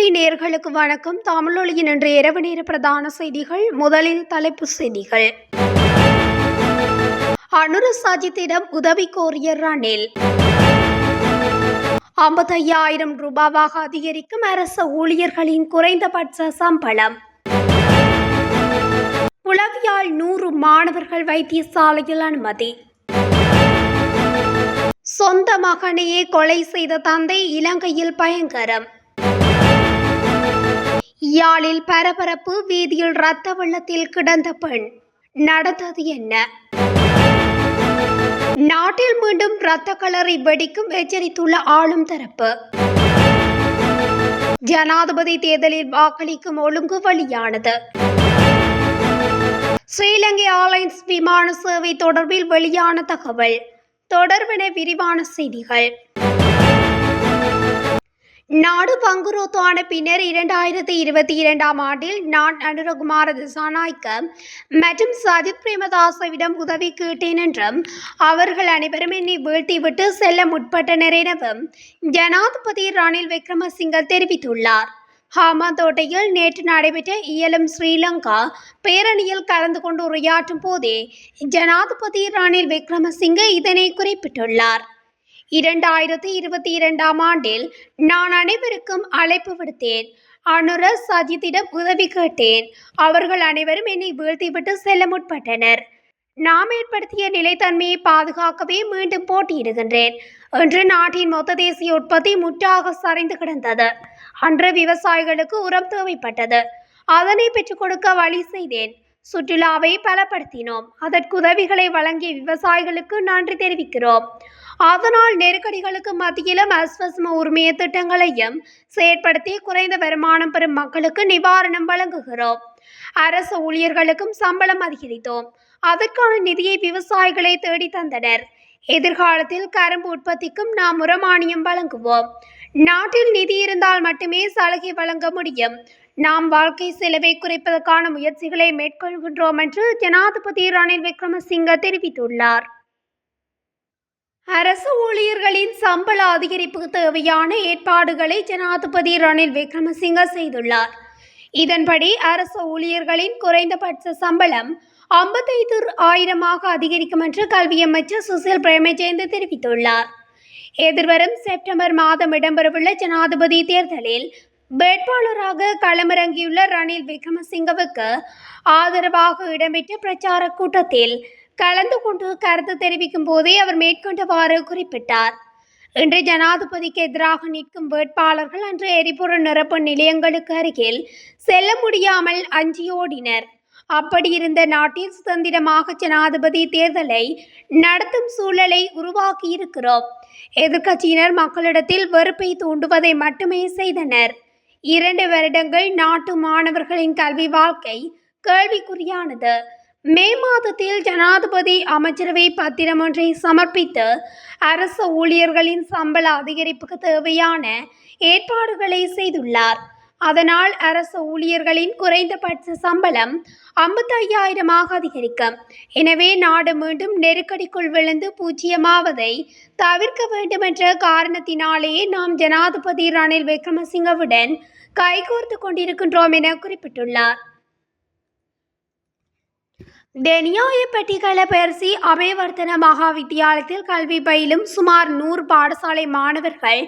தமிழொலி நேர்களுக்கு வணக்கம். தமிழொலியின் இன்று இரவு நேர பிரதான செய்திகள் முதலில் தலைப்பு செய்திகள். அனுரு சாஜித்திடம் உதவி கோரிய ரணில். ஐம்பத்தையாயிரம் ரூபாவாக அதிகரிக்கும் அரசு ஊழியர்களின் குறைந்தபட்ச சம்பளம். உளவியால் நூறு மாணவர்கள் வைத்தியசாலையில் அனுமதி. சொந்த மகனையே கொலை செய்த தந்தை இலங்கையில் பயங்கரம். யாழில் பரபரப்பு வீதியில் இரத்த வெள்ளத்தில் கிடந்த பெண். நடந்தது என்ன? நாட்டில் மீண்டும் இரத்த கலரை வெடிக்கும் எச்சரித்துள்ள ஆளும் தரப்பு. ஜனாதிபதி தேர்தலில் வாக்களிக்கும் ஒழுங்கு வழியானது. ஸ்ரீலங்கை ஏர்லைன்ஸ் விமான சேவை தொடர்பில் வெளியான தகவல். தொடர்பென விரிவான செய்திகள். நாடு பங்குரோத்தான பின்னர் இரண்டாயிரத்தி இருபத்தி இரண்டாம் ஆண்டில் நான் அனுரகுமார திசாநாய்க்க மற்றும் சஜித் பிரேமதாசவிடம் உதவி கேட்டேன் என்றும் அவர்கள் அனைவரும் என்னை வீழ்த்திவிட்டு செல்ல முற்பட்டனர் எனவும் ஜனாதிபதி ரணில் விக்ரமசிங்க தெரிவித்துள்ளார். ஹாமாந்தோட்டையில் நேற்று நடைபெற்ற இயலும் ஸ்ரீலங்கா பேரணியில் கலந்து கொண்டு உரையாற்றும் போதே ஜனாதிபதி ரணில் விக்ரமசிங்க இதனை குறிப்பிட்டுள்ளார். இரண்டாயிரத்தி இருபத்தி இரண்டாம் ஆண்டில் நான் அனைவருக்கும் அழைப்பு விடுத்தேன். அனுர சஜித்திடம் உதவி கேட்டேன். அவர்கள் அனைவரும் என்னை வீழ்த்திவிட்டு செல்ல முற்பட்டனர். நாம் ஏற்படுத்திய நிலைத்தன்மையை பாதுகாக்கவே மீண்டும் போட்டியிடுகின்றேன் என்று நாட்டின் மொத்த தேசிய உற்பத்தி முற்றாக சரிந்து கிடந்தது. அன்று விவசாயிகளுக்கு உரம் தேவைப்பட்டது. அதனை பெற்றுக் கொடுக்க வழி செய்தேன். சுற்றுலாவை பலப்படுத்தினோம். அதற்கு உதவிகளை வழங்கிய விவசாயிகளுக்கு நன்றி தெரிவிக்கிறோம். அதனால் நெருக்கடிகளுக்கு மத்தியிலும் அஸ்வஸ்ம உரிமைய திட்டங்களையும் செயற்படுத்தி குறைந்த வருமானம் பெறும் மக்களுக்கு நிவாரணம் வழங்குகிறோம். அரசு ஊழியர்களுக்கும் சம்பளம் அதிகரித்தோம். அதற்கான நிதியை விவசாயிகளை தேடி தந்தனர். எதிர்காலத்தில் கரும்பு உற்பத்திக்கும் நாம் உரமானியம் வழங்குவோம். நாட்டில் நிதி இருந்தால் மட்டுமே சலுகை வழங்க முடியும். நாம் வாழ்க்கை செலவை குறைப்பதற்கான முயற்சிகளை மேற்கொள்கின்றோம் என்று ஜனாதிபதி ரணில் விக்ரமசிங்க தெரிவித்துள்ளார். அரசு ஊழியர்களின் சம்பள அதிகரிப்புக்கு தேவையான ஏற்பாடுகளை ஜனாதிபதி ரணில் விக்ரமசிங்க செய்துள்ளார். இதன்படி அரசு ஊழியர்களின் குறைந்தபட்ச சம்பளம் ஐம்பத்தைந்து ஆயிரமாக அதிகரிக்கும் என்று கல்வி அமைச்சர் சுசில் பிரேமஜெயந்த் தெரிவித்துள்ளார். எதிர்வரும் செப்டம்பர் மாதம் இடம்பெறவுள்ள ஜனாதிபதி தேர்தலில் வேட்பாளராக களமிறங்கியுள்ள ரணில் விக்ரமசிங்கவுக்கு ஆதரவாக இடம்பெற்ற பிரச்சார கூட்டத்தில் கலந்து கொண்டு கருத்து தெரிவிக்கும் போதே அவர் மேற்கொண்டவாறு குறிப்பிட்டார். இன்று ஜனாதிபதிக்கு எதிராக நிற்கும் வேட்பாளர்கள் அன்று எரிபொருள் நிரப்பு நிலையங்களுக்கு அருகில் செல்ல முடியாமல் அஞ்சியோடினர் அப்படி இருந்த நாட்டில் சுதந்திரமாக ஜனாதிபதி தேர்தலை நடத்தும் சூழலை உருவாக்கியிருக்கிறோம். எதிர்க்கட்சியினர் மக்களிடத்தில் வெறுப்பை தூண்டுவதை மட்டுமே செய்தனர். இரண்டு வருடங்கள் நாட்டு மாணவர்களின் கல்வி வாழ்க்கை கேள்விக்குறியானது. மே மாதத்தில் ஜனாதிபதி அமைச்சரவை பத்திரம் ஒன்றை சமர்ப்பித்து அரசு ஊழியர்களின் சம்பள அதிகரிப்புக்கு தேவையான ஏற்பாடுகளை செய்துள்ளார். அதனால் அரசு ஊழியர்களின் குறைந்தபட்ச சம்பளம் ஐம்பத்தையாயிரமாக அதிகரிக்கும். எனவே நாடு மீண்டும் நெருக்கடிக்குள் விழுந்து பூஜ்ஜியமாவதை தவிர்க்க வேண்டுமென்ற காரணத்தினாலேயே நாம் ஜனாதிபதி ரணில் விக்ரமசிங்கவுடன் கைகோர்த்து கொண்டிருக்கின்றோம் என குறிப்பிட்டுள்ளார். தெனியாயப்பட்டிகள பெர்சி அபயவர்த்தன மகா வித்தியாலயத்தில் கல்வி பயிலும் சுமார் நூறு பாடசாலை மாணவர்கள்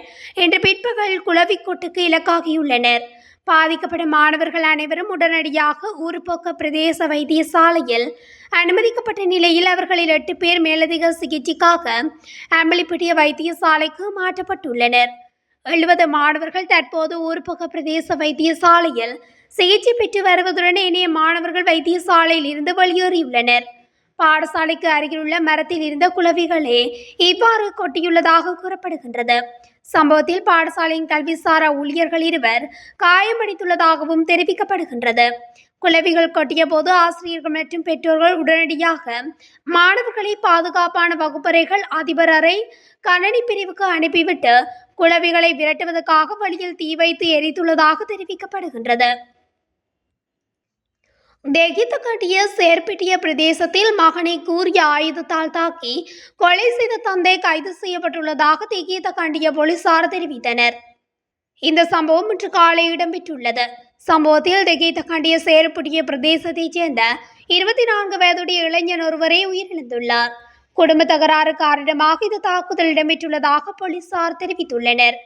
இன்று பிற்பகல் குளவிக்கொட்டுக்கு இலக்காகியுள்ளனர். பாதிக்கப்படும் மாணவர்கள் அனைவரும் உடனடியாக ஊர்போக்க பிரதேச வைத்தியசாலையில் அனுமதிக்கப்பட்ட நிலையில் அவர்களில் எட்டு பேர் மேலதிக சிகிச்சைக்காக அம்பலிப்பட்டிய வைத்தியசாலைக்கு மாற்றப்பட்டுள்ளனர். எழுபது மாணவர்கள் தற்போது ஊர்புக பிரதேச வைத்தியசாலையில் சிகிச்சை பெற்று வருவதுடன் இனிய மாணவர்கள் வைத்தியசாலையில் இருந்து வெளியேறியுள்ளனர். பாடசாலைக்கு அருகிலுள்ள மரத்தில் இருந்த குளவிகளே இவ்வாறு கொட்டியுள்ளதாக கூறப்படுகின்றது. சம்பவத்தில் பாடசாலையின் கல்விசாரா ஊழியர்கள் இருவர் காயமடைத்துள்ளதாகவும் தெரிவிக்கப்படுகின்றது. குளவிகள் கொட்டிய போது ஆசிரியர்கள் மற்றும் பெற்றோர்கள் உடனடியாக மாணவர்களை பாதுகாப்பான வகுப்பறைகள் அதிபர் அறை கணனி பிரிவுக்கு அனுப்பிவிட்டு குளவிகளை விரட்டுவதற்காக வழியில் தீ வைத்து எரித்துள்ளதாக தெரிவிக்கப்படுகின்றது. தெகித்து கட்டிய சேர்பிட்டிய பிரதேசத்தில் மகனை கூறிய ஆயுதத்தால் தாக்கி கொலை செய்த தந்தை கைது செய்யப்பட்டுள்ளதாக தெகித்த கண்டிய போலீசார் தெரிவித்தனர். இந்த சம்பவம் இன்று காலை இடம்பெற்றுள்ளது. சம்பவத்தில் தெகேதகண்டிய சேருப்புடிய பிரதேசத்தைச் சேர்ந்த இருபத்தி நான்கு வயதுடைய இளைஞன் ஒருவரே உயிரிழந்துள்ளார். குடும்ப தகராறு காரணமாக இந்த தாக்குதல் இடம்பெற்றுள்ளதாக போலீசார் தெரிவித்துள்ளனர்.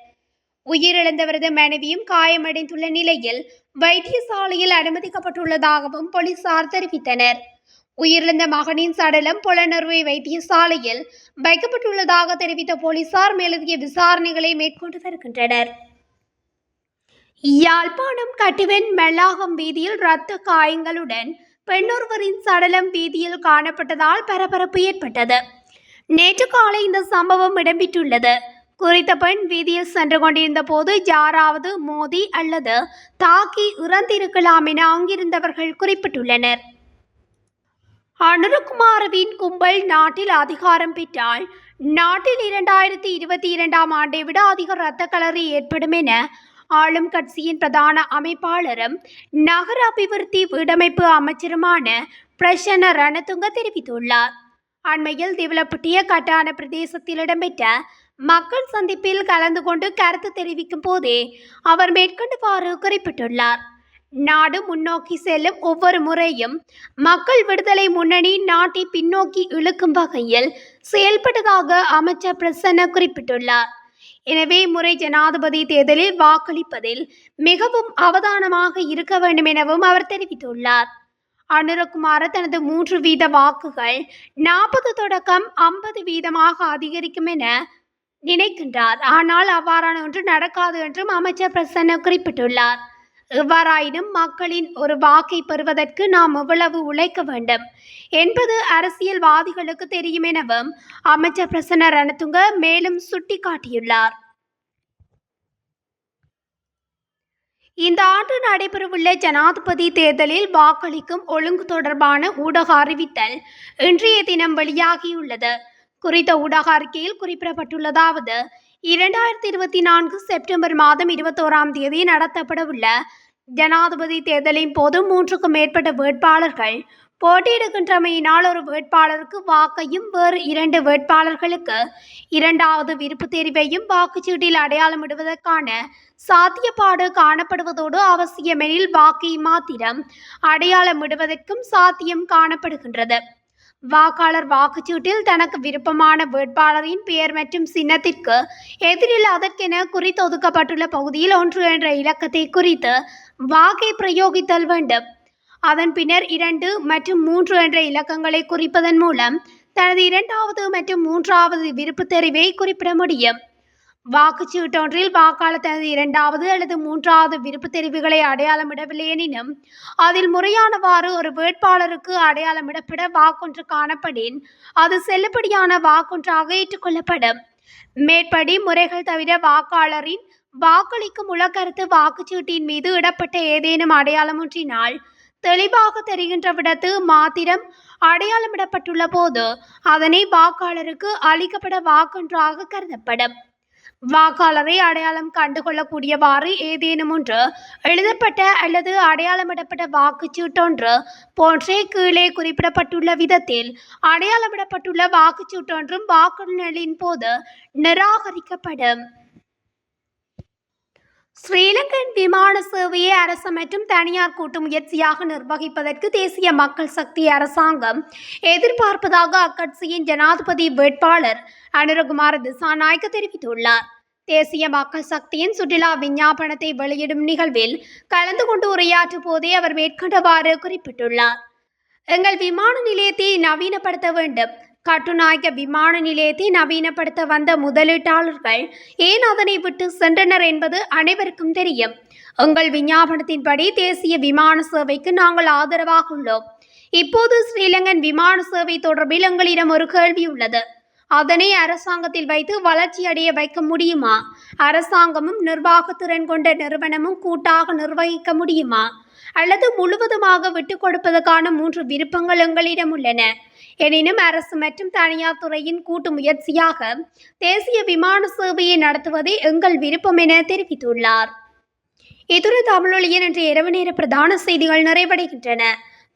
உயிரிழந்தவரது மனைவியும் காயமடைந்துள்ள நிலையில் வைத்தியசாலையில் அனுமதிக்கப்பட்டுள்ளதாகவும் போலீசார் தெரிவித்தனர். உயிரிழந்த மகனின் சடலம் புலனறுவை வைத்தியசாலையில் வைக்கப்பட்டுள்ளதாக தெரிவித்த போலீசார் மேலதிக விசாரணைகளை மேற்கொண்டு வருகின்றனர். யாழ்ப்பாணம் கட்டுவன் மெல்லாகம் வீதியில் இரத்த காயங்களுடன் பெண்ணொருவரின் சடலம் வீதியில் காணப்பட்டதால் பரபரப்பு ஏற்பட்டது. நேற்று காலை இந்த சம்பவம் இடம்பெற்றுள்ளது. குறித்த பெண் வீதியில் சென்று கொண்டிருந்த போது யாராவது மோதி அல்லது தாக்கி இறந்திருக்கலாம் என அங்கிருந்தவர்கள் குறிப்பிட்டுள்ளனர். அனுருகுமாரவின் கும்பல் நாட்டில் அதிகாரம் பெற்றால் நாட்டில் இரண்டாயிரத்தி இருபத்தி இரண்டாம் ஆண்டை விட அதிக இரத்த களரி ஏற்படும் என ஆளும் கட்சியின் பிரதான அமைப்பாளரும் நகர அபிவிருத்தி வீடமைப்பு அமைச்சருமான பிரசன்ன ரணதுங்க தெரிவித்துள்ளார். அண்மையில் திவலப்பட்டிய கட்டான பிரதேசத்தில் இடம்பெற்ற மக்கள் சந்திப்பில் கலந்து கொண்டு கருத்து தெரிவிக்கும் போதே அவர் மேற்கொண்டுவாறு குறிப்பிட்டுள்ளார். நாடு முன்னோக்கி செல்லும் ஒவ்வொரு முறையும் மக்கள் விடுதலை முன்னணி நாட்டை பின்னோக்கி இழுக்கும் வகையில் செயல்பட்டதாக அமைச்சர் பிரசன்ன குறிப்பிட்டுள்ளார். எனவே முறை ஜனாதிபதி தேர்தலில் வாக்களிப்பதில் மிகவும் அவதானமாக இருக்க வேண்டும் எனவும் அவர் தெரிவித்துள்ளார். அனுரகுமார தனது மூன்று வீத வாக்குகள் நாற்பது தொடக்கம் ஐம்பது வீதமாக அதிகரிக்கும் என நினைக்கின்றார். ஆனால் அவ்வாறான ஒன்று நடக்காது என்றும் அமைச்சர் பிரசன்ன குறிப்பிட்டுள்ளார். எவ்வாறாயினும் மக்களின் ஒரு வாக்கை பெறுவதற்கு நாம் எவ்வளவு உழைக்க வேண்டும்? என்பது அரசியல்வாதிகளுக்கு தெரியும் எனவும் அமைச்சர் பிரசன்ன ரணதுங்க மேலும் சுட்டிக்காட்டியுள்ளார். இந்த ஆண்டு நடைபெறவுள்ள ஜனாதிபதி தேர்தலில் வாக்களிக்கும் ஒழுங்கு தொடர்பான ஊடக அறிவித்தல் இன்றைய தினம் வெளியாகியுள்ளது. குறித்த ஊடக அறிக்கையில் குறிப்பிடப்பட்டுள்ளதாவது இரண்டாயிரத்தி இருபத்தி நான்கு செப்டம்பர் மாதம் இருபத்தோராம் தேதி நடத்தப்படவுள்ள ஜனாதிபதி தேர்தலின் போது மூன்றுக்கும் மேற்பட்ட வேட்பாளர்கள் போட்டியிடுகின்றமையினால் ஒரு வேட்பாளருக்கு வாக்கையும் வேறு இரண்டு வேட்பாளர்களுக்கு இரண்டாவது விருப்பு தெரிவையும் வாக்குச்சீட்டில் அடையாளமிடுவதற்கான சாத்தியப்பாடு காணப்படுவதோடு அவசியமெனில் வாக்கை மாத்திரம் அடையாளமிடுவதற்கும் சாத்தியம் காணப்படுகின்றது. வாக்காளர் வாக்குச்சீட்டில் தனக்கு விருப்பமான வேட்பாளரின் பெயர் மற்றும் சின்னத்திற்கு எதிரில் அதற்கென குறித்தொதுக்கப்பட்டுள்ள பகுதியில் ஒன்று என்ற இலக்கத்தை குறித்து வாக்கை பிரயோகித்தல் வேண்டும். அதன் பின்னர் இரண்டு மற்றும் மூன்று என்ற இலக்கங்களை குறிப்பதன் மூலம் தனது இரண்டாவது மற்றும் மூன்றாவது விருப்பு தெரிவை குறிப்பிட முடியும். வாக்குச்சீட்டொன்றில் வாக்காளர் தனது இரண்டாவது அல்லது மூன்றாவது விருப்பு தெரிவுகளை அடையாளமிடவில்லை எனினும் அதில் முறையானவாறு ஒரு வேட்பாளருக்கு அடையாளமிடப்பட வாக்கொன்று காணப்படின் அது செல்லுபடியான வாக்கொன்றாக ஏற்றுக்கொள்ளப்படும். மேற்படி முறைகள் தவிர வாக்காளரின் வாக்களிக்கும் உலகருத்து வாக்குச்சீட்டின் மீது இடப்பட்ட ஏதேனும் அடையாளம் ஒன்றினால் தெளிவாக தெரிகின்ற விடத்து மாத்திரம் அடையாளமிடப்பட்டுள்ள போது அதனை வாக்காளருக்கு அளிக்கப்பட வாக்கொன்றாக கருதப்படும். வாக்காளரை அடையாளம் கண்டுகொள்ளக்கூடியவாறு ஏதேனும் ஒன்று எழுதப்பட்ட அல்லது அடையாளமிடப்பட்ட வாக்குச்சீட்டொன்று போன்றே கீழே குறிப்பிடப்பட்டுள்ள விதத்தில் அடையாளமிடப்பட்டுள்ள வாக்குச்சீட்டொன்றும் வாக்குகளின் போது நிராகரிக்கப்படும். ஸ்ரீலங்கன் விமான சேவையை அரசு மற்றும் தனியார் கூட்டு முயற்சியாக நிர்வகிப்பதற்கு தேசிய மக்கள் சக்தி அரசாங்கம் எதிர்பார்ப்பதாக அக்கட்சியின் ஜனாதிபதி வேட்பாளர் அனுரகுமார் திசாநாயக்க தெரிவித்துள்ளார். தேசிய மக்கள் சக்தியின் சுற்றுலா விஞ்ஞாபனத்தை வெளியிடும் நிகழ்வில் கலந்து கொண்டு உரையாற்றும் போதே அவர் மேற்கொண்டவாறு குறிப்பிட்டுள்ளார். எங்கள் விமான நிலையத்தை நவீனப்படுத்த வேண்டும். கட்டுநாயக்க விமான நிலையத்தை நவீனப்படுத்த வந்த முதலீட்டாளர்கள் ஏன் அதனை விட்டு சென்றனர் என்பது அனைவருக்கும் தெரியும். எங்கள் விஞ்ஞாபனத்தின்படி தேசிய விமான சேவைக்கு நாங்கள் ஆதரவாக உள்ளோம். இப்போது ஸ்ரீலங்கன் விமான சேவை தொடர்பில் எங்களிடம் ஒரு கேள்வி உள்ளது. அதனை அரசாங்கத்தில் வைத்து வளர்ச்சி அடைய வைக்க முடியுமா? அரசாங்கமும் நிர்வாகத்திறன் கொண்ட நிறுவனமும் கூட்டாக நிர்வகிக்க முடியுமா? அல்லது முழுவதுமாக விட்டுக் கொடுப்பதற்கான மூன்று விருப்பங்கள் எங்களிடம் உள்ளன. எனினும் அரசு மற்றும் தனியார் துறையின் கூட்டு முயற்சியாக தேசிய விமான சேவையை நடத்துவதே எங்கள் விருப்பம் என தெரிவித்துள்ளார். இதுடன் தமிழொலியின் இன்று இரவு நேர பிரதான செய்திகள் நிறைவடைகின்றன.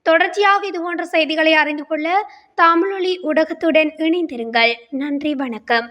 தொடர்ச்சியாக இதுபோன்ற செய்திகளை அறிந்து கொள்ள தமிழொலி ஊடகத்துடன் இணைந்திருங்கள். நன்றி வணக்கம்.